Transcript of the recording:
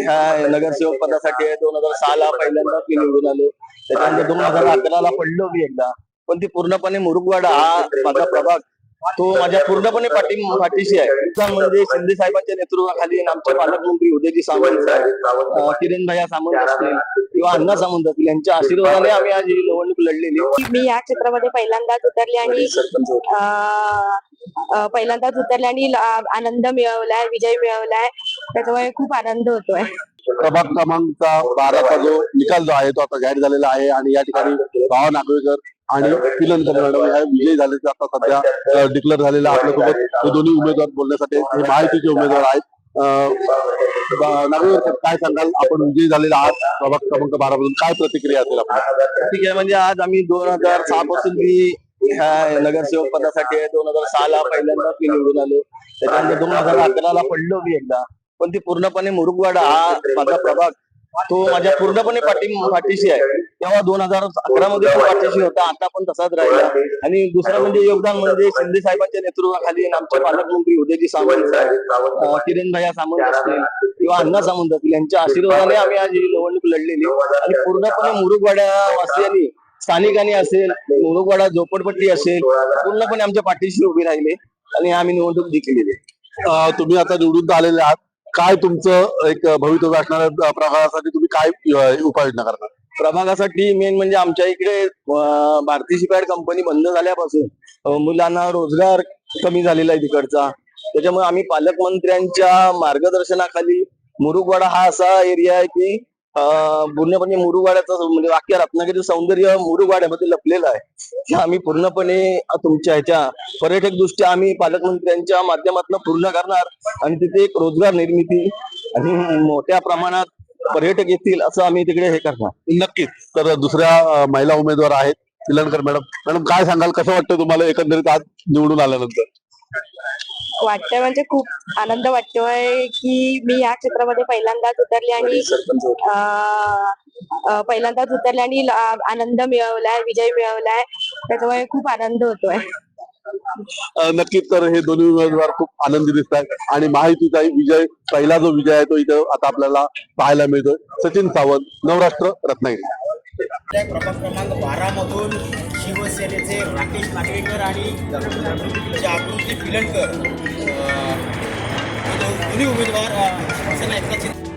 ह्या नगरसेवक पदासाठी दोन हजार सहाला पहिल्यांदा मी निवडून आलो. त्याच्यानंतर दोन हजार अकराला पडलो मी एकदा. पण ती पूर्णपणे मुरुगवाडा हा माझा प्रभाग. तो माझ्या पूर्णपणे पाठी पाठीशी आहे. म्हणजे शिंदे साहेबांच्या नेतृत्वाखाली आमचे पालकमंत्री उदयजी सामंत अं, किरण भैया सामंत असतील किंवा अण्णा सामंत असतील यांच्या आशीर्वादाने आम्ही आज ही निवडणूक लढलेली. मी या क्षेत्रामध्ये पहिल्यांदाच उतरले आणि पहिल्यांदाच उतरले आणि अं, आनंद मिळवलाय विजय मिळवलाय. त्याच्यामुळे खूप आनंद होतोय. प्रभाग क्रमांकचा बाराचा जो निकाल जो आहे तो आता जाहीर झालेला आहे आणि या ठिकाणी भावा नागवेकर आणि पिलनकर मॅडम ह्या विजयी झालेले आता सध्या डिक्लेअर झालेला आपल्यासोबत हे दोन्ही उमेदवार बोलण्यासाठी हे महायुतीचे उमेदवार आहेत. नागवेकर काय सांगाल? आपण विजयी झालेला आहात प्रभाग क्रमांक बारा मधून काय प्रतिक्रिया असेल ठीक आहे म्हणजे आज आम्ही दोन हजार सहा पासून मी ह्या नगरसेवक पदासाठी दोन हजार सहाला पहिल्यांदा मी निवडून आलो. त्याच्यानंतर दोन हजार अकराला पडलो मी एकदा. पण ती पूर्णपणे मुरुगवाडा हा माझा प्रभाग तो माझ्या पूर्णपणे पाठी पाठीशी आहे. तेव्हा दोन हजार अकरा मध्ये तो पाठीशी होता आता पण तसाच राहिला. आणि दुसरं म्हणजे योगदान म्हणजे शिंदे साहेबांच्या नेतृत्वाखाली आमचे पालकमंत्री उदयजी सामंत किरण भैया सामंत असतील किंवा अण्णा सामंत असतील यांच्या आशीर्वादाने आम्ही आज ही निवडणूक लढलेली. आणि पूर्णपणे मुरुगवाड्या वासियांनी स्थानिकांनी असेल मुरुगवाडा झोपडपट्टी असेल पूर्णपणे आमच्या पाठीशी उभी राहिले आणि आम्ही निवडणूक जिंकलेली. तुम्ही आता निवडून आलेले आहात. काय तुमचं एक भवितव्य असणाऱ्या प्रभागासाठी तुम्ही काय उपाययोजना करणार? प्रभागासाठी मेन म्हणजे आमच्या इकडे भारतीय शिपायड कंपनी बंद झाल्यापासून मुलांना रोजगार कमी झालेला आहे तिकडचा. त्याच्यामुळे आम्ही पालकमंत्र्यांच्या मार्गदर्शनाखाली मुरुगवाडा हा असा एरिया आहे की पूर्णपणे मुरुगवाड्याचं म्हणजे वाक्य रत्नागिरी सौंदर्य मुरुगवाड्यामध्ये लपलेलं आहे. हे आम्ही पूर्णपणे तुमच्या ह्याच्या पर्यटक दृष्ट्या आम्ही पालकमंत्र्यांच्या माध्यमातून पूर्ण करणार आणि तिथे एक रोजगार निर्मिती आणि मोठ्या प्रमाणात पर्यटक येतील असं आम्ही तिकडे हे करणार. नक्कीच. तर दुसऱ्या महिला उमेदवार आहेत तिलनकर मॅडम. मॅडम काय सांगाल? कसं वाटतं तुम्हाला एकंदरीत आज निवडून आल्यानंतर? वाटतंय म्हणजे खूप आनंद वाटतोय की मी या क्षेत्रामध्ये पहिल्यांदाच उतरले आणि पहिल्यांदाच उतरले आणि आनंद मिळवलाय विजय मिळवलाय. त्याच्यामुळे खूप आनंद होतोय. नक्कीच तर हे दोन्ही उमेदवार खूप आनंदी दिसत आहेत आणि महायुतीचा विजय पहिला जो विजय आहे तो इथं आता आपल्याला पाहायला मिळतोय. सचिन सावंत नवराष्ट्र रत्नागिरी. आहे. प्रभाग क्रमांक बारामधून शिवसेनेचे राकेश नागवेकर आणि जागृती फिलणकर दोन्ही उमेदवार शिवसेना एकनाथ